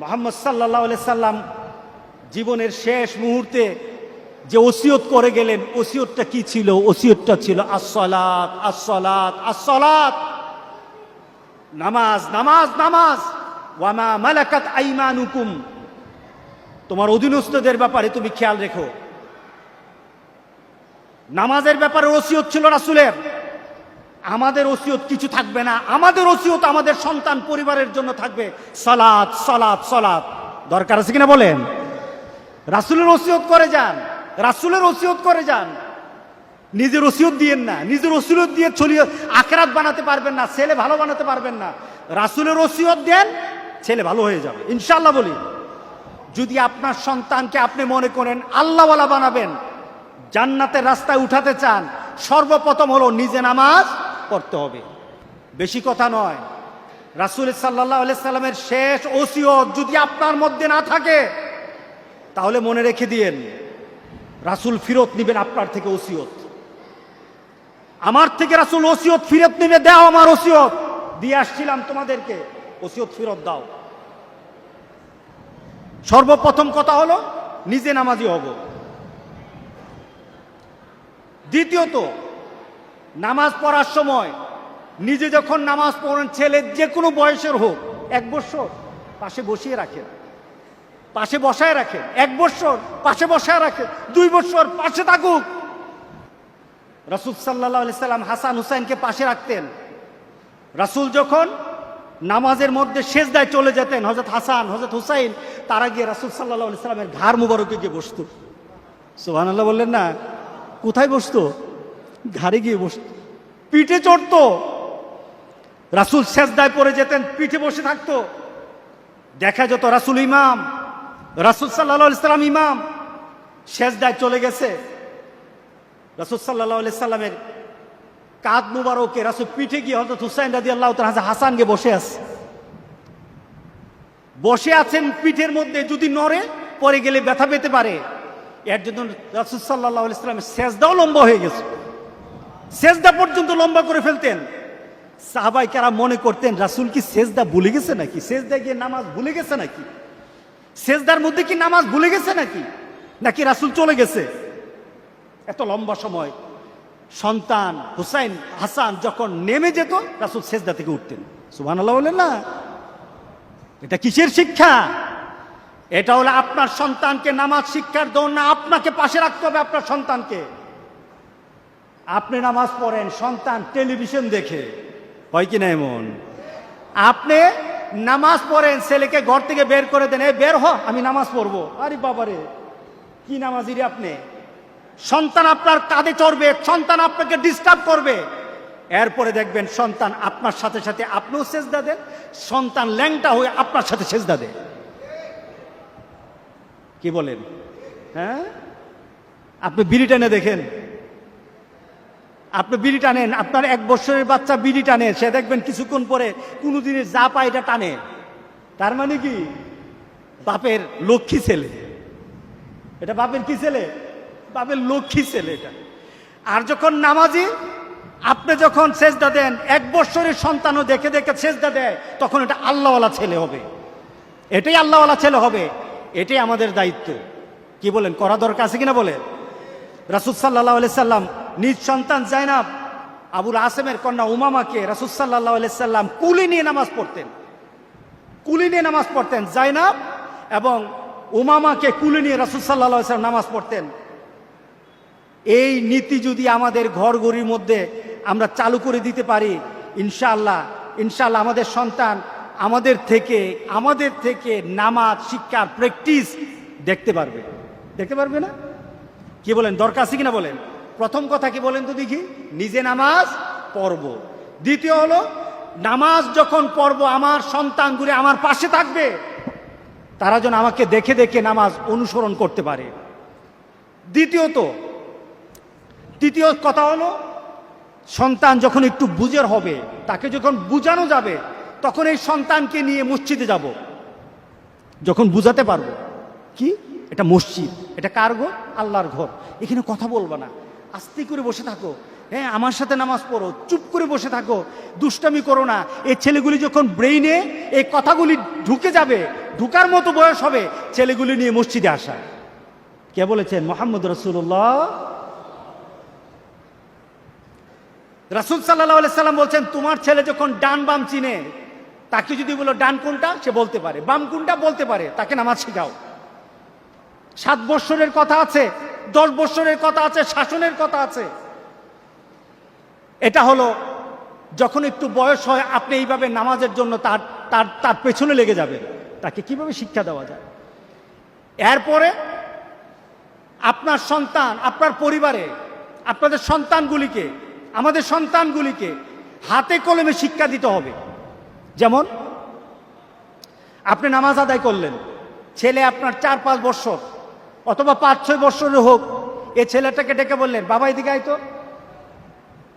মোহাম্মদ সাল্লাহ সাল্লাম জীবনের শেষ মুহূর্তে যে ওসিয়ত করে গেলেন, ওসিয়তটা কি ছিল? ওসিয়তটা ছিল আসলাত আসলাত আসলাত নামাজ নামাজ নামাজ। ওয়ামা মালাকাত আইমানুকুম। তোমার অধীনস্থদের ব্যাপারে তুমি খেয়াল রেখো। নামাজের ব্যাপারে ওসিয়ত ছিল রাসুলের। আমাদের ওসিয়ত কিছু থাকবে না। আমাদের ওসিয়ত আমাদের সন্তান পরিবারের জন্য থাকবে। সলাদ সালাত সালাত। দরকার আছে কিনা বলেন? রাসুলের ওসিয়ত করে যান। রাসুলের ওসিয়ত করে যান। নিজের ওসিয়ত দিয়েন না। নিজের ওসিয়ত দিয়ে ছড়িয়ে আখরাত বানাতে পারবেন না, ছেলে ভালো বানাতে পারবেন না। রাসুলের ওসিয়ত দেন, ছেলে ভালো হয়ে যাবে। ইনশাল্লাহ বলি, যদি আপনার সন্তানকে আপনি মনে করেন আল্লাহওয়ালা বানাবেন, জান্নাতের রাস্তায় উঠাতে চান, সর্বপ্রথম হলো নিজে নামাজ পড়তে হবে। বেশি কথা নয়। রাসুল সাল্লাহ সাল্লামের শেষ ওসিয়ত যদি আপনার মধ্যে না থাকে, তাহলে মনে রেখে দিয়েন, রাসুল ফিরত নিবেন আপনার থেকে ওসিয়ত। আমার থেকে রাসুল ওসিয়ত ফিরত নিবে, দাও আমার ওসিয়ত। দিয়ে আসছিলাম তোমাদেরকে, ওসিয়ত ফিরত দাও। সর্বপ্রথম কথা হলো, নিজে নামাজি হব। দ্বিতীয়ত নামাজ পড়ার সময় নিজে যখন নামাজ পড়েন, ছেলে যে কোনো বয়সের হোক, এক বছর পাশে বসিয়ে রাখেন, পাশে বসায় রাখেন, এক বছর পাশে বসায় রাখেন, দুই বছর পাশে থাকুক। রাসুল সাল্লাহ সাল্লাম হাসান হুসাইনকে পাশে রাখতেন। রাসুল যখন নামাজের মধ্যে শেষদায় চলে যেতেন হজরত হাসান হজরত হুসাইন, তারা গিয়ে রাসুল সাল্লাহ সাল্লামের ঘাড় মুবারকে গিয়ে বসত। সোহান আল্লাহ বললেন না, কোথায় বসতো? ঘাড়ে গিয়ে বসত পিঠে চড়তো। রাসুল শেষদায় পড়ে যেতেন, পিঠে বসে থাকতো। দেখা যেত রাসুল ইমাম, রাসুল সাল্লাহ সাল্লাম ইমাম। শেষদায় চলে গেছে। রাসুল সাল্লাহ সাল্লামের কাদ মুবারকে রাসুল পিঠে গিয়ে হজরত হুসাইন রাজি আল্লাহ হাসানকে বসে আছে। বসে আছেন পিঠের মধ্যে, যদি নড়ে, পরে গেলে ব্যথা পেতে পারে। এর জন্য রাসুল সাল্লাহ ইসলামের শেষদাও লম্বা হয়ে গেছে। শেষদা পর্যন্ত লম্বা করে ফেলতেন। সাহাবাই কারা মনে করতেন, রাসুল কি শেষদা ভুলে গেছে নাকি? শেষদা গিয়ে নামাজ ভুলে গেছে নাকি? শেষদার মধ্যে কি নামাজ ভুলে গেছে নাকি? নাকি রাসুল চলে গেছে? এত লম্বা সময় সন্তান হুসাইন হাসান যখন নেমে যেত, রাসুল শেষদা থেকে উঠতেন। সুবান আল্লাহ বললেন না। এটা কিসের শিক্ষা? এটা হলো আপনার সন্তানকে নামাজ শিক্ষার দৌড় না, আপনাকে পাশে রাখতে হবে আপনার সন্তানকে। আপনি নামাজ পড়েন, সন্তান টেলিভিশন দেখে। হয় কি না এমন? আপনি নামাজ পড়েন, ছেলেকে ঘর থেকে বের করে দেন বের হ, আমি নামাজ পড়ব। আরে বাবারে, কি নামাজি রে আপনি? সন্তান আপনার কাঁধে চড়বে, সন্তান আপনাকে ডিস্টার্ব করবে। এরপরে দেখবেন সন্তান আপনার সাথে সাথে আপনিও সেজদা দেন, সন্তান ল্যাংটা হয়ে আপনার সাথে সেজদা দেয়। কি বলেন? হ্যাঁ? আপনি বিড়ি টানে দেখেন। আপনি বিড়ি টানেন, আপনার এক বছরের বাচ্চা বিড়ি টানে, সে দেখবেন কিছুক্ষণ পরে কোনো দিনের যা পায় এটা টানে। তার মানে কি? বাপের লক্ষ্মী ছেলে। এটা বাপের কি ছেলে? বাপের লক্ষ্মী ছেলে এটা। আর যখন নামাজি, আপনি যখন সেজদা দেন, এক বছরের সন্তানও দেখে দেখে সেজদা দেয়, তখন এটা আল্লাহওয়ালা ছেলে হবে। এটাই আল্লাহওয়ালা ছেলে হবে। এটাই আমাদের দায়িত্ব। কি বলেন, করা দরকার আছে কিনা বলে রাসুল সাল্লাহ আলি সাল্লাম নিজ সন্তান জাইনাব, আবুল আসেমের কন্যা উমামাকে রাসুল সাল্লাহ আলি সাল্লাম কুলি নিয়ে নামাজ পড়তেন। কুলি নিয়ে নামাজ পড়তেন, জাইনাব এবং উমামাকে কুলি নিয়ে রাসুল সাল্লাহ সাল্লাম নামাজ পড়তেন। এই নীতি যদি আমাদের ঘরগড়ির মধ্যে আমরা চালু করে দিতে পারি, ইনশাআল্লাহ ইনশাআল্লাহ আমাদের সন্তান আমাদের থেকে আমাদের থেকে নামাজ, শিক্ষার প্র্যাকটিস দেখতে পারবে। দেখতে পারবে না? কি বলেন, দরকার আছে কিনা বলেন? প্রথম কথা কি বলেন তো দেখি, নিজে নামাজ পড়ব। দ্বিতীয় হলো, নামাজ যখন পড়ব, আমার সন্তানগুলি আমার পাশে থাকবে। তারা যেন আমাকে দেখে দেখে নামাজ অনুসরণ করতে পারে। দ্বিতীয়ত, তৃতীয় কথা হলো, সন্তান যখন একটু বুঝের হবে, তাকে যখন বুঝানো যাবে, তখন এই সন্তানকে নিয়ে মসজিদে যাব। যখন বুঝাতে পারব। কি? এটা মসজিদ। এটা কার ঘর? আল্লাহর ঘর। এখানে কথা বলবা না। আস্তে করে বসে থাকো। হ্যাঁ আমার সাথে নামাজ পড়ো। চুপ করে বসে থাকো। দুষ্টামি করো না। এই ছেলেগুলি যখন ব্রেইনে এই কথাগুলি ঢুকে যাবে, ঢুকার মতো বয়স হবে, ছেলেগুলি নিয়ে মসজিদে আসা। কে বলেছেন? মোহাম্মদ রসুল্লাহ রাসুল সাল্লাহ সাল্লাম বলছেন, তোমার ছেলে যখন ডান বাম চিনে, তাকে যদি বলো, ডান কোনটা? সে বলতে পারে। বাম কোনটা? বলতে পারে। তাকে নামাজ শেখাও। সাত বৎসরের কথা আছে, দশ বৎসরের কথা আছে, শাসনের কথা আছে। এটা হলো, যখন একটু বয়স হয়, আপনি এইভাবে নামাজের জন্য তার তার তার পেছনে লেগে যাবে তাকে কীভাবে শিক্ষা দেওয়া যায়? এরপরে, আপনার সন্তান, আপনার পরিবারে, আপনাদের সন্তানগুলিকে, আমাদের সন্তানগুলিকে হাতে কলমে শিক্ষা দিতে হবে। যেমন, আপনি নামাজ আদায় করলেন, ছেলে আপনার চার পাঁচ বছর অথবা পাঁচ, ছয় বছরের হোক, এ ছেলেটাকে ডেকে বললেন, বাবা, এদিকে আয় তো।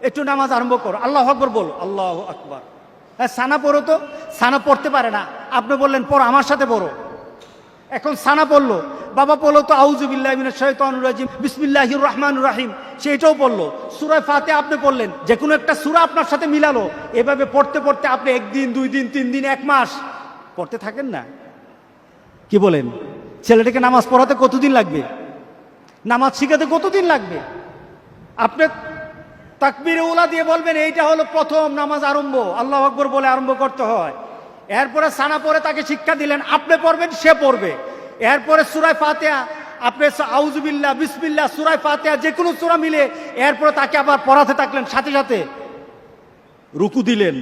একটু নামাজ আরম্ভ করো। আল্লাহ আকবর বল। আল্লাহ আকবর। হ্যাঁ সানা পড়ো তো। সানা পড়তে পারে না। আপনি বললেন, পড়ো, আমার সাথে পড়ো। এখন সানা পড়ল। বাবা পড়ল তো আউজুবিল্লাহ রাজিম। বিসমিল্লাহির রহমান রাহিম। সেইটাও পড়ল। সুরায় ফাতে আপনি পড়লেন। যে কোনো একটা সুরা আপনার সাথে মিলালো। এভাবে পড়তে পড়তে আপনি একদিন, দুই দিন, তিন দিন, এক মাস পড়তে থাকেন না। কি বলেন? ছেলেটাকে নামাজ পড়াতে কতদিন লাগবে? নামাজ শিখাতে কতদিন লাগবে? আপনি তাকবির উলা দিয়ে বলবেন, এইটা হলো প্রথম নামাজ আরম্ভ। আল্লাহ আকবর বলে আরম্ভ করতে হয়। এরপরে সানা পরে তাকে শিক্ষা দিলেন, আপনি পড়বেন, সে পড়বে। এরপরে সুরায় ফাতেহা, আপনি আউজুবিল্লাহ বিসমিল্লাহ সুরায় ফাতেহা যে কোনো সুরা মিলে এরপরে তাকে আবার পড়াতে থাকলেন, সাথে সাথে। রুকু দিলেন।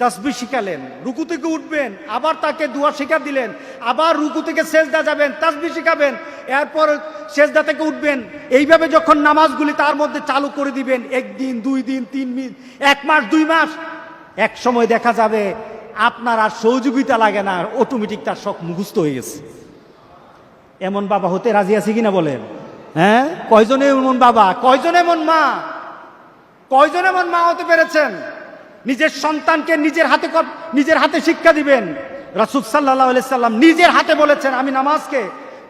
তাসবি শিখালেন, রুকু থেকে উঠবেন, আবার তাকে দুয়া শিখা দিলেন, আবার রুকু থেকে সেজদা যাবেন তাসবি শিখাবেন, এরপর সেজদা থেকে উঠবেন, এইভাবে যখন নামাজগুলি তার মধ্যে চালু করে দিবেন, একদিন, দুই দিন, তিন দিন, এক মাস, দুই মাস, এক সময় দেখা যাবে আপনার আর সহযোগিতা লাগে না অটোমেটিক তার শখ মুখস্থ হয়ে গেছে। এমন বাবা হতে রাজি আছে কিনা বলেন? হ্যাঁ? কয়জনে এমন বাবা? কয়জন এমন মা? কয়জন এমন মা হতে পেরেছেন? নিজের সন্তানকে নিজের হাতে নিজের হাতে শিক্ষা দিবেন। রাসুল সাল্লাহ সাল্লাম নিজের হাতে বলেছেন, আমি নামাজকে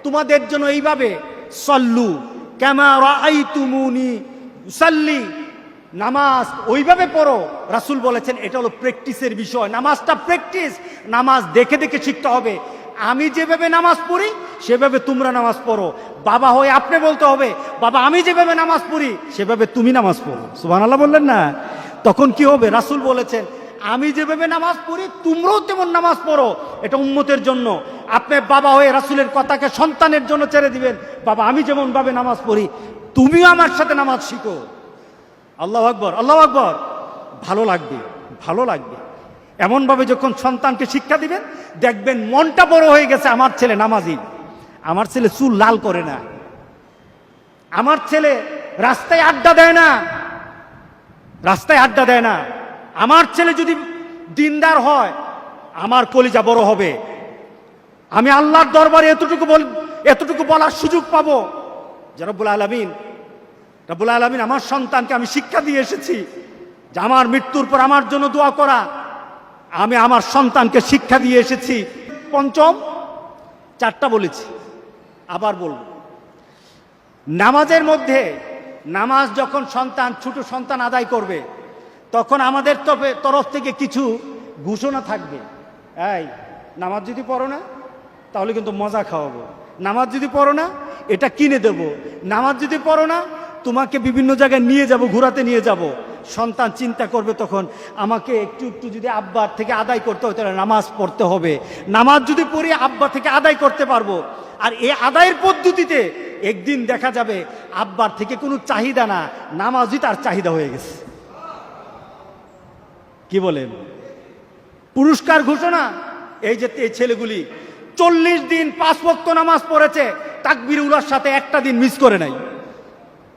তোমাদের জন্য এইভাবে সল্লু সাল্লি নামাজ ওইভাবে পড়ো। রাসুল বলেছেন, এটা হলো প্র্যাকটিসের বিষয়। নামাজটা প্র্যাকটিস। নামাজ দেখে দেখে শিখতে হবে। আমি যেভাবে নামাজ পড়ি, সেভাবে তোমরা নামাজ পড়ো। বাবা হয়ে আপনি বলতে হবে, বাবা, আমি যেভাবে নামাজ পড়ি, সেভাবে তুমি নামাজ পড়ো। সুবাহ বললেন না? তখন কি হবে? রাসুল বলেছেন, আমি যেভাবে নামাজ পড়ি, তোমরাও তেমন নামাজ পড়ো। এটা উম্মতের জন্য। আপনি বাবা হয়ে রাসুলের কথাকে সন্তানের জন্য ছেড়ে দিবেন। বাবা, আমি যেমন ভাবে নামাজ পড়ি, তুমিও আমার সাথে নামাজ শিখো। আল্লাহ আকবর আল্লাহ আকবর। ভালো লাগবে ভালো লাগবে। এমনভাবে যখন সন্তানকে শিক্ষা দিবেন, দেখবেন মনটা বড় হয়ে গেছে, আমার ছেলে নামাজি। আমার ছেলে চুল লাল করে না। আমার ছেলে রাস্তায় আড্ডা দেয় না। রাস্তায় আড্ডা দেয় না। আমার ছেলে যদি দিনদার হয়, আমার কলিজা বড় হবে। আমি আল্লাহর দরবারে এতটুকু বল এতটুকু বলার সুযোগ পাবো। যে রব্বুল আলমিন রব্বুল আলমিন আমার সন্তানকে আমি শিক্ষা দিয়ে এসেছি যে আমার মৃত্যুর পর আমার জন্য দোয়া করা। আমি আমার সন্তানকে শিক্ষা দিয়ে এসেছি। পঞ্চম, চারটা বলেছি, আবার বলব। নামাজের মধ্যে নামাজ যখন সন্তান, ছোট সন্তান আদায় করবে, তখন আমাদের তরফ থেকে কিছু ঘোষণা থাকবে। এই, নামাজ যদি পড়ো না, তাহলে কিন্তু মজা খাওয়াবো। নামাজ যদি পড়ো না, এটা কিনে দেব। নামাজ যদি পড়ো না, তোমাকে বিভিন্ন জায়গায় নিয়ে যাব, ঘোরাতে নিয়ে যাব। সন্তান চিন্তা করবে তখন, আমাকে একটু একটু যদি আব্বার থেকে আদায় করতে হয়, তাহলে নামাজ পড়তে হবে। নামাজ যদি পড়ি আব্বা থেকে আদায় করতে পারব আর এ আদায়ের পদ্ধতিতে একদিন দেখা যাবে আব্বার থেকে কোনো চাহিদা না, নামাজই তার চাহিদা হয়ে গেছে। কি বলেন? পুরস্কার ঘোষণা, এই যে এই ছেলেগুলি চল্লিশ দিন পাঁচ ভক্ত নামাজ পড়েছে, তাকবির উলার সাথে একটা দিন মিস করে নাই।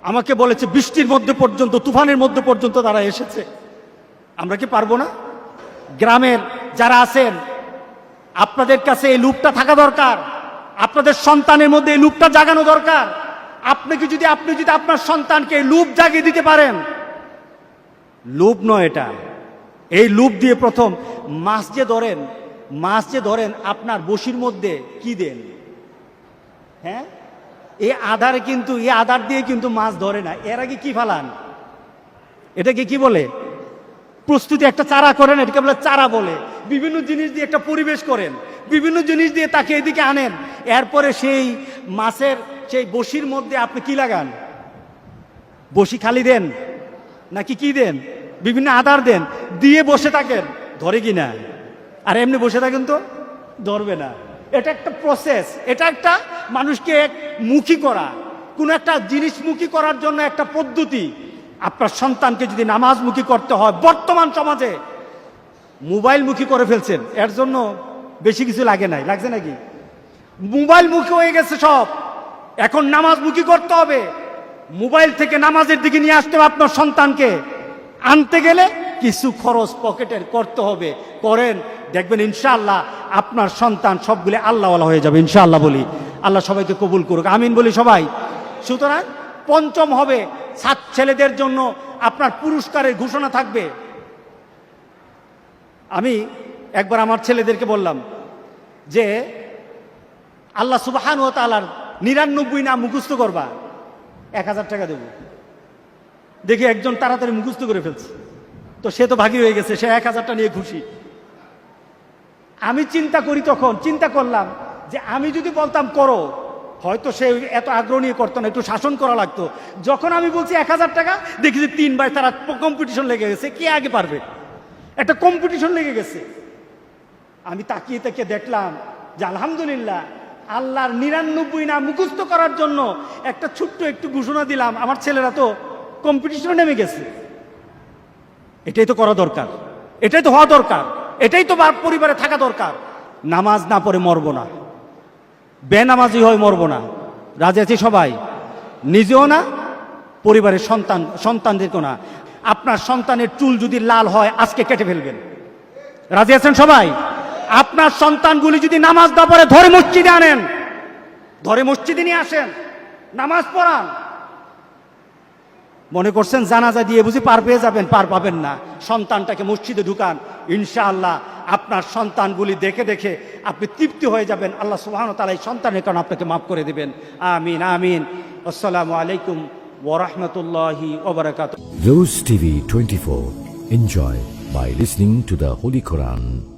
আমাকে বলেছে, বৃষ্টির মধ্যে পর্যন্ত, তুফানের মধ্যে পর্যন্ত তারা এসেছে। আমরা কি পারব না? গ্রামের যারা আছেন, আপনাদের কাছে এই লুপটা থাকা দরকার। আপনাদের সন্তানের মধ্যে এই লুপটা জাগানো দরকার। আপনাকে যদি, আপনি যদি আপনার সন্তানকে লুপ জাগিয়ে দিতে পারেন, লুপ নয় এটা। এই লুপ দিয়ে প্রথম মাছ যে ধরেন, মাছ যে ধরেন, আপনার বসির মধ্যে কি দেন? হ্যাঁ? এই আধারে কিন্তু এই আধার দিয়ে কিন্তু মাছ ধরে না। এর আগে কি ফালান? এটাকে কি বলে? প্রস্তুতি একটা চারা করেন, এটাকে বলে চারা বলে। বিভিন্ন জিনিস দিয়ে একটা পরিবেশ করেন, বিভিন্ন জিনিস দিয়ে তাকে এদিকে আনেন। এরপরে সেই মাছের, সেই বসির মধ্যে আপনি কি লাগান? বসি খালি দেন, নাকি কি দেন? বিভিন্ন আধার দেন, দিয়ে বসে থাকেন, ধরে কি না আর এমনি বসে থাকেন তো, ধরবে না। এটা একটা প্রসেস এটা একটা মানুষকে মুখী করা, কোন একটা জিনিসমুখী করার জন্য একটা পদ্ধতি। আপনার সন্তানকে যদি নামাজমুখী করতে হয়, বর্তমান সমাজে মোবাইলমুখী করে ফেলছেন, এর জন্য বেশি কিছু লাগে নাই। লাগছে নাকি? মোবাইল মুখী হয়ে গেছে সব। এখন নামাজমুখী করতে হবে। মোবাইল থেকে নামাজের দিকে নিয়ে আসতে হবে আপনার সন্তানকে। আনতে গেলে কিছু খরচ পকেটের করতে হবে। করেন, দেখবেন ইনশাআল্লাহ আপনার সন্তান সবগুলি আল্লাহওয়ালা হয়ে যাবে, ইনশাআল্লাহ বলি। আল্লাহ সবাইকে কবুল করুক। আমিন বলি সবাই। সুতরাং পঞ্চম হবে সাত ছেলেদের জন্য আপনার পুরস্কারের ঘোষণা থাকবে। আমি একবার আমার ছেলেদেরকে বললাম যে, আল্লাহ সুবাহান ও তালার নিরানব্বই নাম মুখস্থ করবা, এক হাজার টাকা দেব। দেখি একজন তাড়াতাড়ি মুখস্থ করে ফেলছে। তো সে তো ভাগী হয়ে গেছে, সে এক হাজারটা নিয়ে খুশি। আমি চিন্তা করি তখন, চিন্তা করলাম যে আমি যদি বলতাম করো হয়তো সে এত আগ্রহ নিয়ে করতো না, একটু শাসন করা লাগতো। যখন আমি বলছি এক হাজার টাকা, দেখি যে তিন ভাই তারা কম্পিটিশন লেগে গেছে, কে আগে পারবে? একটা কম্পিটিশন লেগে গেছে। আমি তাকিয়ে তাকিয়ে দেখলাম যে আলহামদুলিল্লাহ, আল্লাহর নিরানব্বই না মুখস্থ করার জন্য একটা ছোট্ট একটু ঘোষণা দিলাম, আমার ছেলেরা তো কম্পিটিশনে নেমে গেছে। এটাই তো করা দরকার। এটাই তো হওয়া দরকার। এটাই তো পরিবারে থাকা দরকার। নামাজ না পড়ে মরবো না। বেনামাজি হয়ে মরবো না। রাজি আছি সবাই? নিজেও না, পরিবারের সন্তান, সন্তানদেরকেও না। আপনার সন্তানের চুল যদি লাল হয়, আজকে কেটে ফেলবেন। রাজি আছেন সবাই? আপনার সন্তানগুলি যদি নামাজ না পড়ে, ধরে মসজিদে আনেন। ধরে মসজিদে নিয়ে আসেন। নামাজ পড়ান। মনে করছেন জানাজা দিয়ে বুঝি পার পেয়ে যাবেন, পার পাবেন না। সন্তানটাকে মসজিদে ঢুকান। ইনশাআল্লাহ আপনার সন্তানগুলি দেখে দেখে আপনি তৃপ্তি হয়ে যাবেন আল্লাহ সুহান তালা এই সন্তানের কারণে আপনাকে মাফ করে দেবেন আমিন আমিন আসসালামু আলাইকুম ওরহমতুল্লাহি ওবরাকাত Rose TV 24. Enjoy by listening to the Holy Quran.